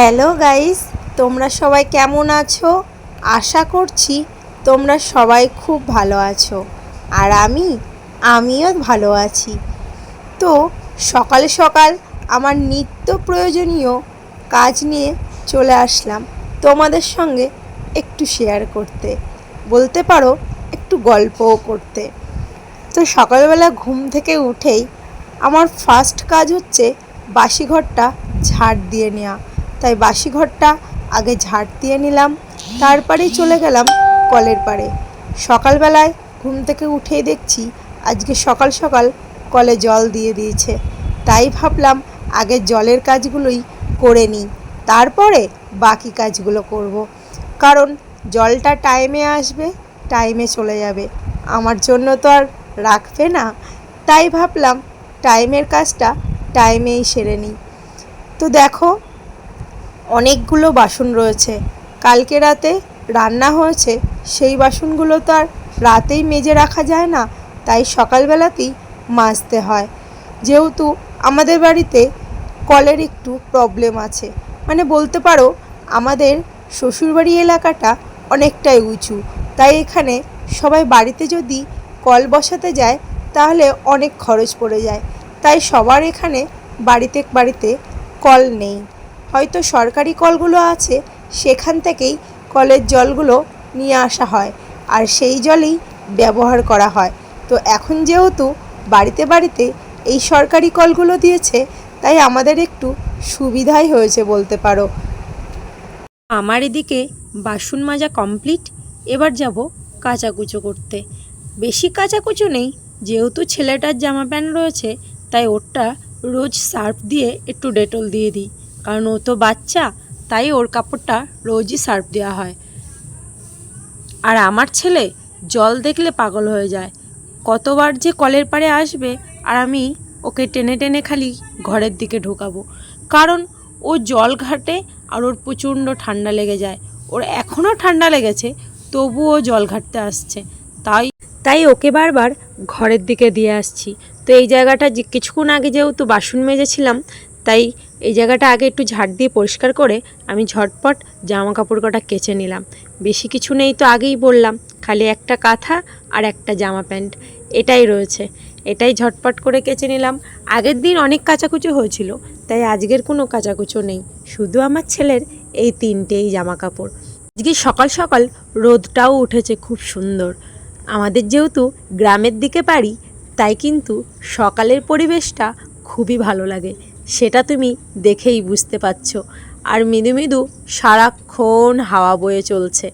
Hello guys, তোমরা সবাই কেমন আছো? আশা করছি তোমরা সবাই খুব ভালো আছো। আর আমি, আমিও ভালো আছি। তো সকাল সকাল আমার নিত্য প্রয়োজনীয় কাজ নিয়ে চলে আসলাম তোমাদের সঙ্গে একটু শেয়ার করতে। বলতে পারো, একটু গল্পও করতে। তো সকালবেলা ঘুম থেকে উঠেই আমার ফার্স্ট কাজ হচ্ছে বাসি ঘরটা ঝাড় দিয়ে নেওয়া। তাই বাসি ঘরটা আগে ঝাড় দিয়ে নিলাম। তারপরেই চলে গেলাম কলের পাড়ে। সকালবেলায় ঘুম থেকে উঠেই দেখছি আজকে সকাল সকাল কলে জল দিয়ে দিয়েছে। তাই ভাবলাম আগে জলের কাজগুলোই করে নিই, তারপরে বাকি কাজগুলো করব। কারণ জলটা টাইমে আসবে, টাইমে চলে যাবে। আমার জন্য তো আর রাখবে না। তাই ভাবলাম টাইমের কাজটা টাইমেই সেরে নিই। তো দেখো অনেকগুলো বাসন রয়েছে। কালকে রাতে রান্না হয়েছে, সেই বাসনগুলো তো আর রাতেই মেজে রাখা যায় না, তাই সকালবেলাতেই মাজতে হয়। যেহেতু আমাদের বাড়িতে কলের একটু প্রবলেম আছে। মানে বলতে পারো, আমাদের শ্বশুরবাড়ি এলাকাটা অনেকটাই উঁচু, তাই এখানে সবাই বাড়িতে যদি কল বসাতে যায়, তাহলে অনেক খরচ পড়ে যায়। তাই সবার এখানে বাড়িতে বাড়িতে কল নেই। হয়তো সরকারি কলগুলো আছে, সেখান থেকেই কলের জলগুলো নিয়ে আসা হয় আর সেই জলেই ব্যবহার করা হয়। তো এখন যেহেতু বাড়িতে বাড়িতে এই সরকারি কলগুলো দিয়েছে, তাই আমাদের একটু সুবিধাই হয়েছে বলতে পারো। আমার এদিকে বাসন মাজা কমপ্লিট, এবার যাব কাচাকুচো করতে। বেশি কাচাকুচো নেই, যেহেতু ছেলেটার জামা প্যান্ট রয়েছে, তাই ওরটা রোজ সার্ফ দিয়ে একটু ডেটল দিয়ে দিই। কারণ ও তো বাচ্চা, তাই ওর কাপড়টা রোজই সার্ফ দেওয়া হয়। আর আমার ছেলে জল দেখলে পাগল হয়ে যায়। কতবার যে কলের পাড়ে আসবে আর আমি ওকে টেনে টেনে খালি ঘরের দিকে ঢোকাবো। কারণ ও জল ঘাটে আর ওর প্রচণ্ড ঠান্ডা লেগে যায়। ওর এখনও ঠান্ডা লেগেছে, তবুও জল ঘাটতে আসছে। তাই তাই ওকে বারবার ঘরের দিকে দিয়ে আসছি। তো এই জায়গাটা কিছুক্ষণ আগে যেহেতু বাসন মেজেছিলাম তাই এই জায়গাটা আগে একটু ঝাড় দিয়ে পরিষ্কার করে আমি ঝটপট জামা কাপড় কটা কেচে নিলাম। বেশি কিছু নেই তো আগেই বললাম, খালি একটা কাঁথা আর একটা জামা প্যান্ট, এটাই রয়েছে। এটাই ঝটপট করে কেচে নিলাম। আগের দিন অনেক কাচাকুচো হয়েছিল, তাই আজকের কোনো কাচাকুচো নেই। শুধু আমার ছেলের এই তিনটেই জামা কাপড় আজকে সকাল সকাল রোদটাও উঠেছে খুব সুন্দর। আমাদের যেহেতু গ্রামের দিকে বাড়ি, তাই কিন্তু সকালের পরিবেশটা খুবই ভালো লাগে। সেটা তুমি দেখেই বুঝতে পারছ। আর মৃদু মৃদু সারাক্ষণ হাওয়া বয়ে চলছে।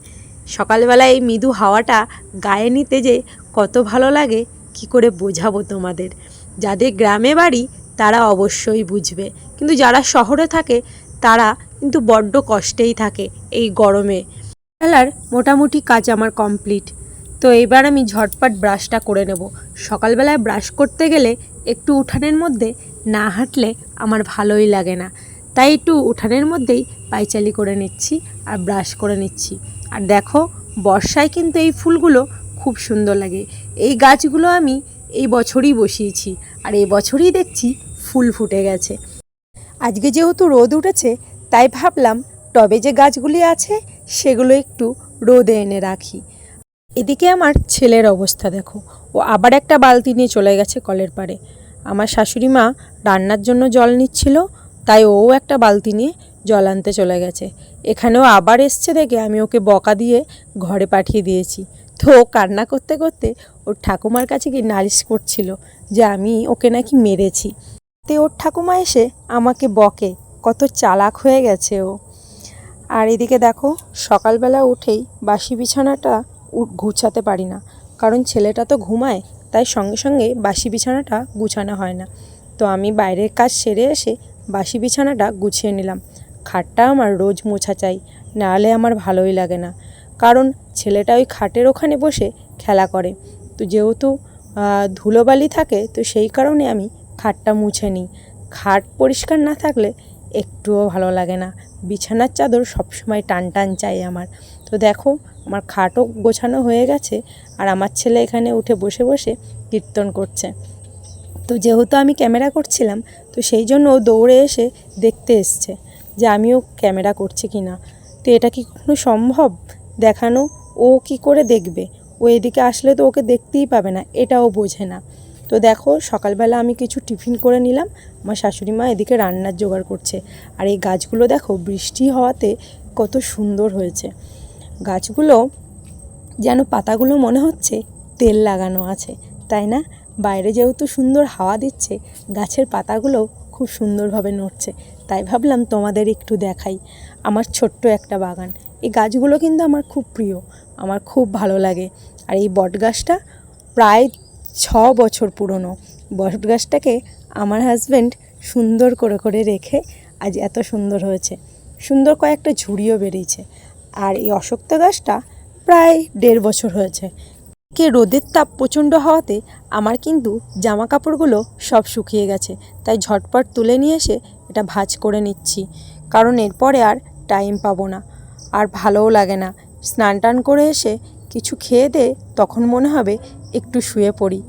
সকালবেলা এই মৃদু হাওয়াটা গায়ে নিতে যে কত ভালো লাগে, কি করে বোঝাবো তোমাদের? যাদের গ্রামে বাড়ি, তারা অবশ্যই বুঝবে। কিন্তু যারা শহরে থাকে, তারা কিন্তু বড্ড কষ্টেই থাকে এই গরমে। বেলার মোটামুটি কাজ আমার কমপ্লিট। তো এবার আমি ঝটপট ব্রাশটা করে নেব। সকালবেলায় ব্রাশ করতে গেলে একটু উঠানের মধ্যে না হাঁটলে আমার ভালোই লাগে না। তাই একটু উঠানের মধ্যেই পাইচালি করে নিচ্ছি আর ব্রাশ করে নিচ্ছি। আর দেখো, বর্ষায় কিন্তু এই ফুলগুলো খুব সুন্দর লাগে। এই গাছগুলো আমি এই বছরই বসিয়েছি আর এই বছরই দেখছি ফুল ফুটে গেছে। আজকে যেহেতু রোদ উঠেছে, তাই ভাবলাম টবে যে গাছগুলি আছে, সেগুলো একটু রোদে এনে রাখি। এদিকে আমার ছেলের অবস্থা দেখো। ও আবার একটা বালতি নিয়ে চলে গেছে কলের পাড়ে। আমার শাশুড়ি মা রান্নার জন্য জল নিচ্ছিল, তাই ও একটা বালতি নিয়ে জল আনতে চলে গেছে। এখানেও আবার এসছে দেখে আমি ওকে বকা দিয়ে ঘরে পাঠিয়ে দিয়েছি। তো ও কান্না করতে করতে ওর ঠাকুমার কাছে গিয়ে নালিশ করছিল যে আমি ওকে নাকি মেরেছি। তে ওর ঠাকুমা এসে আমাকে বকে, কত চালাক হয়ে গেছে ও। আর এদিকে দেখো, সকালবেলা উঠেই বাসি বিছানাটা গুছাতে পারি না। কারণ ছেলেটা তো ঘুমায়, তাই সঙ্গে সঙ্গে বাসি বিছানাটা গুছানো হয় না। তো আমি বাইরের কাজ সেরে এসে বাসি বিছানাটা গুছিয়ে নিলাম। খাটটা আমার রোজ মোছা চাই, নাহলে আমার ভালোই লাগে না। কারণ ছেলেটা ওই খাটের ওখানে বসে খেলা করে। তো যেহেতু ধুলোবালি থাকে, তো সেই কারণে আমি খাটটা মুছে নিই। খাট পরিষ্কার না থাকলে একটুও ভালো লাগে না। বিছানার চাদর সবসময় টান টান চাই আমার। তো দেখো, আমার খাটও গোছানো হয়ে গেছে আর আমার ছেলে এখানে উঠে বসে বসে কীর্তন করছে। তো যেহেতু আমি ক্যামেরা করছিলাম, তো সেই জন্য ও দৌড়ে এসে দেখতে এসছে যে আমিও ক্যামেরা করছি কি না। তো এটা কি কখনো সম্ভব? দেখানো, ও কি করে দেখবে? ও এদিকে আসলে তো ওকে দেখতেই পাবে না এটাও বোঝে না। তো দেখো, সকালবেলা আমি কিছু টিফিন করে নিলাম। আমার শাশুড়ি মা এদিকে রান্নার জোগাড় করছে। আর এই গাছগুলো দেখো, বৃষ্টি হওয়াতে কত সুন্দর হয়েছে। গাছগুলো যেন পাতাগুলো মনে হচ্ছে তেল লাগানো আছে, তাই না? বাইরে যেহেতু সুন্দর হাওয়া দিচ্ছে, গাছের পাতাগুলো খুব সুন্দরভাবে নড়ছে। তাই ভাবলাম তোমাদের একটু দেখাই আমার ছোট্ট একটা বাগান। এই গাছগুলো কিন্তু আমার খুব প্রিয়, আমার খুব ভালো লাগে। আর এই বট গাছটা প্রায় ছ বছর পুরনো। বট গাছটাকে আমার হাজব্যান্ড সুন্দর করে করে রেখে আজ এত সুন্দর হয়েছে। সুন্দর কয়েকটা ঝুড়িও বেরিয়েছে। আর এই অশক্ত গাছটা প্রায় দেড় বছর হয়েছে। কে রোদের তাপ প্রচণ্ড হওয়াতে আমার কিন্তু জামা কাপড়গুলো সব শুকিয়ে গেছে। তাই ঝটপট তুলে নিয়ে এসে এটা ভাঁজ করে নিচ্ছি। কারণ এরপরে আর টাইম পাবো না। আর ভালোও লাগে না। স্নান টান করে এসে কিছু খেয়ে দে, তখন মনে হবে একটু শুয়ে পড়ি।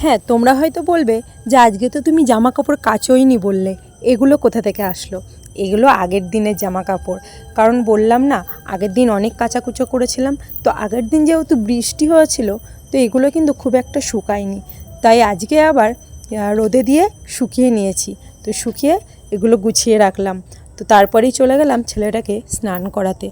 হ্যাঁ তোমরা হয়তো বলবে যে আজকে তো তুমি জামা কাপড় কাচোইনি বললে। এগুলো কোথা থেকে আসলো? এগুলো আগের দিনের জামা কাপড় কারণ বললাম না, আগের দিন অনেক কাচাকুচো করেছিলাম। তো আগের দিন যেহেতু বৃষ্টি হয়েছিল, তো এগুলো কিন্তু খুব একটা শুকায়নি। তাই আজকে আবার রোদে দিয়ে শুকিয়ে নিয়েছি। তো শুকিয়ে এগুলো গুছিয়ে রাখলাম। তো তারপরেই চলে গেলাম ছেলেটাকে স্নান করাতে।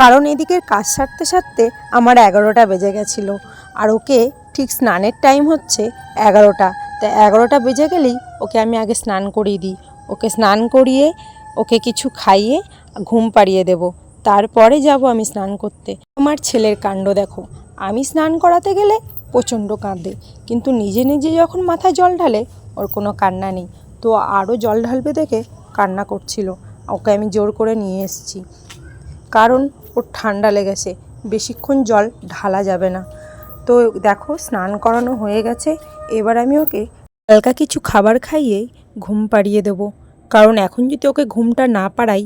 কারণ এদিকের কাজ সারতে সারতে আমার এগারোটা বেজে গেছিল। আর ওকে ঠিক স্নানের টাইম হচ্ছে এগারোটা। তা এগারোটা বেজে গেলেই ওকে আমি আগে স্নান করিয়ে দিই। ওকে স্নান করিয়ে, ওকে কিছু খাইয়ে ঘুম পাড়িয়ে দেব। তারপরে যাব আমি স্নান করতে। আমার ছেলের কাণ্ড দেখো। আমি স্নান করাতে গেলে প্রচণ্ড কাঁদে। কিন্তু নিজে নিজে যখন মাথায় জল ঢালে, ওর কোনো কান্না নেই। তো আরও জল ঢালবে দেখে কান্না করছিল। ওকে আমি জোর করে নিয়ে এসেছি। কারণ ওর ঠান্ডা লেগেছে। বেশিক্ষণ জল ঢালা যাবে না। তো দেখো, স্নান করানো হয়ে গেছে। এবার আমি ওকে হালকা কিছু খাবার খাইয়ে ঘুম পাড়িয়ে দেব। কারণ এখন যদি ওকে ঘুমটা না পাড়াই,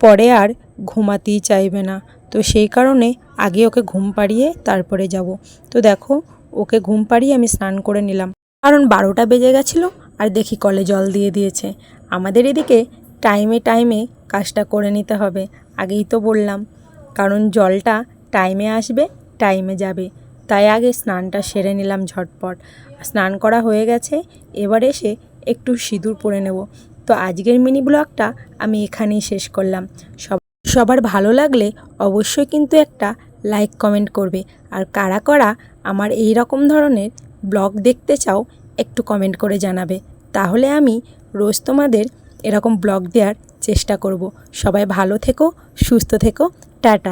পরে আর ঘুমাতেই চাইবে না। তো সেই কারণে আগে ওকে ঘুম পাড়িয়ে তারপরে যাব। তো দেখো, ওকে ঘুম পাড়িয়ে আমি স্নান করে নিলাম। কারণ বারোটা বেজে গেছিল আর দেখি কলে জল দিয়ে দিয়েছে। আমাদের এদিকে টাইমে টাইমে কাজটা করে নিতে হবে। আগেই তো বললাম, কারণ জলটা টাইমে আসবে, টাইমে যাবে। তাই আগে স্নানটা সেরে নিলাম ঝটপট। স্নান করা হয়ে গেছে, এবার এসে একটু সিঁদুর পরে নেব। তো আজকের মিনি ব্লগটা আমি এখানেই শেষ করলাম। সব সবার ভালো লাগলে অবশ্যই কিন্তু একটা লাইক, কমেন্ট করবে। আর কারা করা আমার এই রকম ধরনের ব্লগ দেখতে চাও, একটু কমেন্ট করে জানাবে। তাহলে আমি রোজ তোমাদের এরকম ব্লগ দেওয়ার চেষ্টা করব। সবাই ভালো থেকো, সুস্থ থেকো, টাটা।